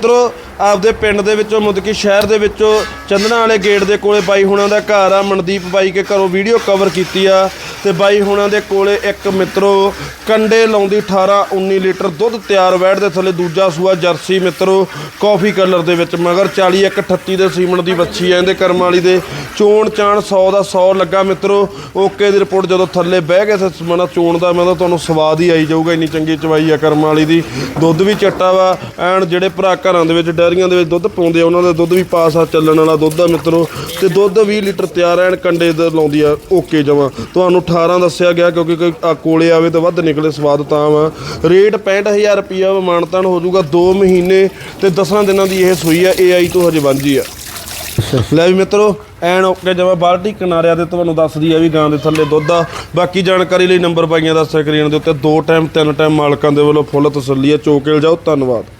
ਮਿੱਤਰੋ ਆਪਦੇ ਪਿੰਡ ਦੇ ਵਿੱਚੋਂ ਮੁਦਕੀ ਸ਼ਹਿਰ ਦੇ ਵਿੱਚੋਂ ਚੰਦਨਾ ਵਾਲੇ ਗੇਟ ਦੇ ਕੋਲੇ ਬਾਈ ਹੁਣਾਂ ਦਾ ਘਰ ਆ। ਮਨਦੀਪ ਬਾਈ ਕੇ ਘਰੋਂ ਵੀਡੀਓ ਕਵਰ ਕੀਤੀ ਆ। ਤੇ ਬਾਈ ਹੁਣਾਂ ਦੇ ਕੋਲੇ ਇੱਕ ਮਿੱਤਰੋ, ਕੰਡੇ ਲਾਉਂਦੀ 18 19 ਲੀਟਰ ਦੁੱਧ ਤਿਆਰ ਵੈੜ ਦੇ ਥੱਲੇ, ਦੂਜਾ ਸੂਆ ਜਰਸੀ ਮਿੱਤਰੋ, ਕਾਫੀ ਕਲਰ ਦੇ ਵਿੱਚ, ਮਗਰ 40 ਇੱਕ 38 ਦੇ ਸੀਮਣ ਦੀ ਬੱਚੀ ਆ ਇਹਦੇ ਕਰਮ ਵਾਲੀ ਦੇ। ਚੋਣ ਚਾਣ 100 ਦਾ 100 ਲੱਗਾ ਮਿੱਤਰੋ, ਓਕੇ ਦੀ ਰਿਪੋਰਟ ਜਦੋਂ ਥੱਲੇ ਬਹਿ ਗਏ ਤੇ ਮਨਾ ਚੋਣ ਦਾ, ਮੈਂ ਤਾਂ ਤੁਹਾਨੂੰ ਸਵਾਦ ਹੀ ਆਈ ਜਾਊਗਾ, ਇੰਨੀ ਚੰਗੀ ਚਵਾਈ ਆ ਕਰਮ ਵਾਲੀ ਦੀ। ਦੁੱਧ ਵੀ ਚੱਟਾ ਵਾ, ਐਨ ਜਿਹੜੇ ਭਰਾ ਘਰਾਂ ਦੇ ਵਿੱਚ ਡੈਰੀਆਂ ਦੇ ਵਿੱਚ ਦੁੱਧ ਪਾਉਂਦੇ ਆ, ਉਹਨਾਂ ਦਾ ਦੁੱਧ ਵੀ ਪਾਸ ਆ ਚੱਲਣ ਵਾਲਾ ਦੁੱਧ ਆ ਮਿੱਤਰੋ। ਤੇ ਦੁੱਧ 20 ਲੀਟਰ ਤਿਆਰ ਐਨ ਕੰਡੇ ਦੇ ਲਾਉਂਦੀ ਆ, ਓਕੇ ਜਮਾ। ਤੁਹਾਨੂੰ 18 ਦੱਸਿਆ ਗਿਆ ਕਿਉਂਕਿ ਕੋਈ ਆ ਕੋਲੇ ਆਵੇ ਤਾਂ ਵੱਧ ਨਿਕਲੇ ਸਵਾਦ ਤਾਂ ਵਾ। ਰੇਟ 65000 ਰੁਪਿਆ ਮਾਨਤਾਨ ਹੋ ਜਾਊਗਾ 2 ਮਹੀਨੇ ਤੇ 10 ਦਿਨਾਂ ਦੀ ਇਹ ਸੂਈ ਆ AI ਤੋਂ ਹਜੇ ਵਾਂਝੀ ਆ। ਲੈ ਵੀ ਮਿੱਤਰੋ ਐਨ ਓਕੇ ਜਮਾ ਬਾਲਟੀ ਕਿਨਾਰਿਆਂ ਤੇ ਤੁਹਾਨੂੰ ਦੱਸਦੀ ਆ ਵੀ ਗਾਂ ਦੇ ਥੱਲੇ ਦੁੱਧ ਆ। ਬਾਕੀ ਜਾਣਕਾਰੀ ਲਈ ਨੰਬਰ ਪਾਈਆਂ ਦਾ ਸਕਰੀਨ ਦੇ ਉੱਤੇ ਦੋ ਟਾਈਮ ਤਿੰਨ ਟਾਈਮ ਮਾਲਕਾਂ ਦੇ ਵੱਲੋਂ ਫੁੱਲ ਤਸੱਲੀ ਆ। ਚੋਕੇਲ ਜਾਓ ਧੰਨਵਾਦ।